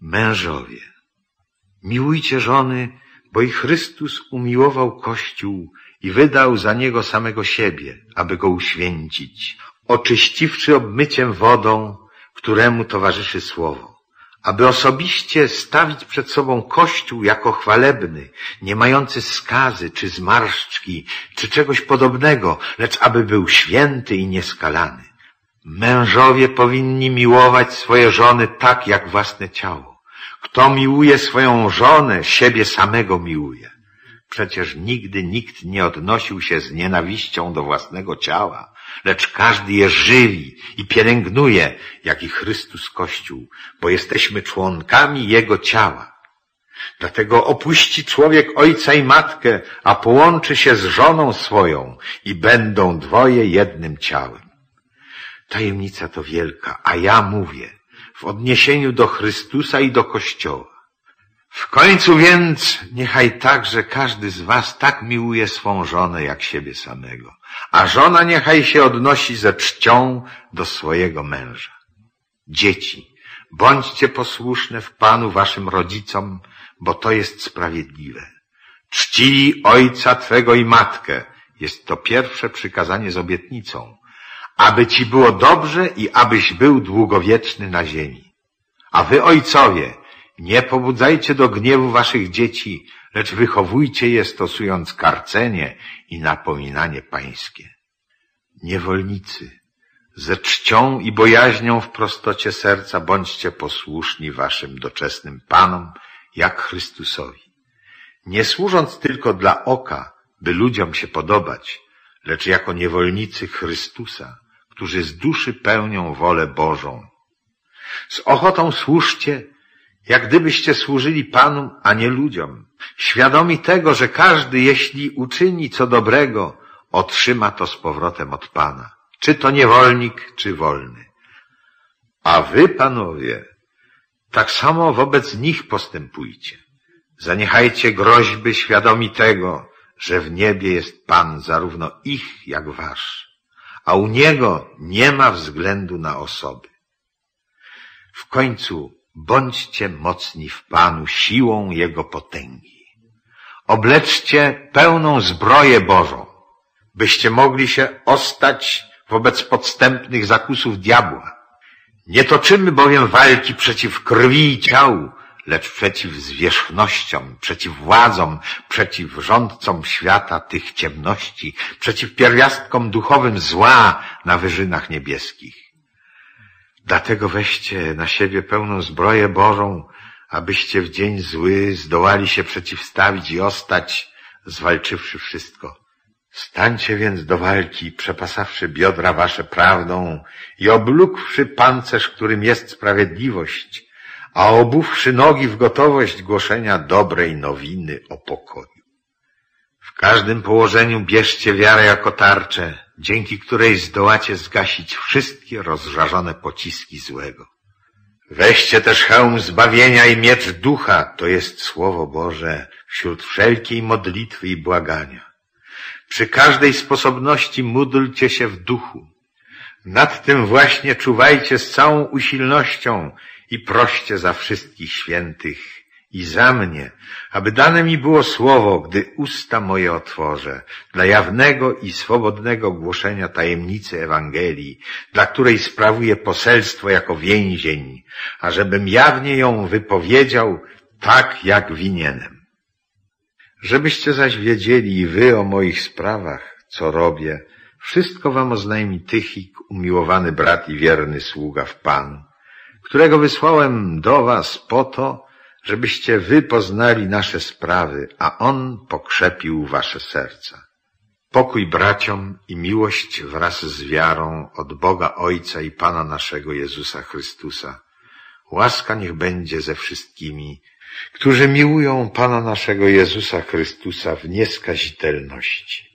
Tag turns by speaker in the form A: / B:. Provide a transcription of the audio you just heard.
A: Mężowie, miłujcie żony, bo i Chrystus umiłował Kościół i wydał za niego samego siebie, aby go uświęcić, oczyściwszy obmyciem wodą, któremu towarzyszy słowo, aby osobiście stawić przed sobą Kościół jako chwalebny, nie mający skazy, czy zmarszczki, czy czegoś podobnego, lecz aby był święty i nieskalany. Mężowie powinni miłować swoje żony tak jak własne ciało. Kto miłuje swoją żonę, siebie samego miłuje. Przecież nigdy nikt nie odnosił się z nienawiścią do własnego ciała, lecz każdy je żywi i pielęgnuje, jak i Chrystus Kościół, bo jesteśmy członkami Jego ciała. Dlatego opuści człowiek ojca i matkę, a połączy się z żoną swoją i będą dwoje jednym ciałem. Tajemnica to wielka, a ja mówię w odniesieniu do Chrystusa i do Kościoła. W końcu więc niechaj także każdy z was tak miłuje swą żonę jak siebie samego, a żona niechaj się odnosi ze czcią do swojego męża. Dzieci, bądźcie posłuszne w Panu waszym rodzicom, bo to jest sprawiedliwe. Czcili ojca twego i matkę, jest to pierwsze przykazanie z obietnicą, aby ci było dobrze i abyś był długowieczny na ziemi. A wy, ojcowie, nie pobudzajcie do gniewu waszych dzieci, lecz wychowujcie je stosując karcenie i napominanie pańskie. Niewolnicy, ze czcią i bojaźnią w prostocie serca bądźcie posłuszni waszym doczesnym Panom, jak Chrystusowi. Nie służąc tylko dla oka, by ludziom się podobać, lecz jako niewolnicy Chrystusa, którzy z duszy pełnią wolę Bożą. Z ochotą służcie, jak gdybyście służyli Panu, a nie ludziom, świadomi tego, że każdy, jeśli uczyni co dobrego, otrzyma to z powrotem od Pana, czy to niewolnik, czy wolny. A wy, panowie, tak samo wobec nich postępujcie. Zaniechajcie groźby świadomi tego, że w niebie jest Pan zarówno ich, jak wasz, a u Niego nie ma względu na osoby. W końcu bądźcie mocni w Panu siłą Jego potęgi. Obleczcie pełną zbroję Bożą, byście mogli się ostać wobec podstępnych zakusów diabła. Nie toczymy bowiem walki przeciw krwi i ciału, lecz przeciw zwierzchnościom, przeciw władzom, przeciw rządcom świata tych ciemności, przeciw pierwiastkom duchowym zła na wyżynach niebieskich. Dlatego weźcie na siebie pełną zbroję Bożą, abyście w dzień zły zdołali się przeciwstawić i ostać, zwalczywszy wszystko. Stańcie więc do walki, przepasawszy biodra wasze prawdą i oblókłszy pancerz, którym jest sprawiedliwość, a obuwszy nogi w gotowość głoszenia dobrej nowiny o pokoju. W każdym położeniu bierzcie wiarę jako tarczę, dzięki której zdołacie zgasić wszystkie rozżarzone pociski złego. Weźcie też hełm zbawienia i miecz ducha, to jest Słowo Boże, wśród wszelkiej modlitwy i błagania. Przy każdej sposobności módlcie się w duchu. Nad tym właśnie czuwajcie z całą usilnością i proście za wszystkich świętych i za mnie, aby dane mi było słowo, gdy usta moje otworzę, dla jawnego i swobodnego głoszenia tajemnicy Ewangelii, dla której sprawuję poselstwo jako więzień, ażebym jawnie ją wypowiedział tak, jak winienem. Żebyście zaś wiedzieli i wy o moich sprawach, co robię, wszystko wam oznajmi Tychik, umiłowany brat i wierny sługa w Panu, którego wysłałem do was po to, żebyście wy poznali nasze sprawy, a on pokrzepił wasze serca. Pokój braciom i miłość wraz z wiarą od Boga Ojca i Pana naszego Jezusa Chrystusa. Łaska niech będzie ze wszystkimi, którzy miłują Pana naszego Jezusa Chrystusa w nieskazitelności.